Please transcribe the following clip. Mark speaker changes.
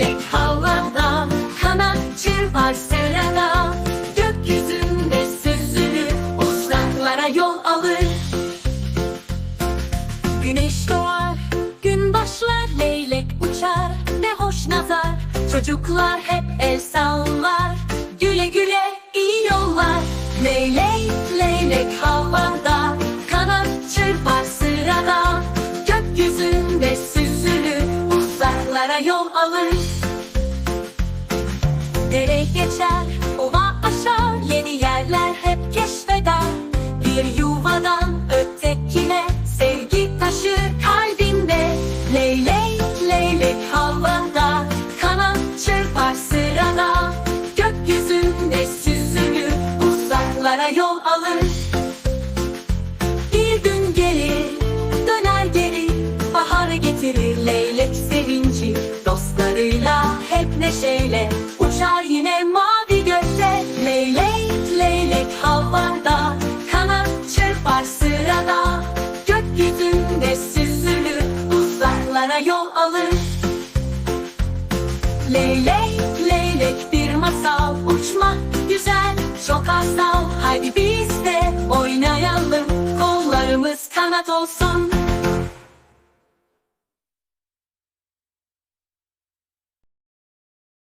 Speaker 1: leylek havada Kanat çırpar sırada Gökyüzünde süzülür Uzaklara yol alır. Güneş doğar, gün başlar, leylek uçar Ne hoş nazar, çocuklar hep el sallar Güle güle iyi yollar. Leylek, leylek Uzaklara yol alır. Dere geçer, ova aşar. Yeni yerler hep keşfeder. Bir yuvadan ötekine Sevgi taşır kalbinde. Leylek, leylek havada Kanat çırpar sırada. Gökyüzünde süzülür Uzaklara yol alır havada Kanat çırpar sırada. Gökyüzünde süzülür Uzaklara yol alır. Leylek, leylek bir masal Uçmak güzel, çok asal Hadi biz de oynayalım Kollarımız kanat olsun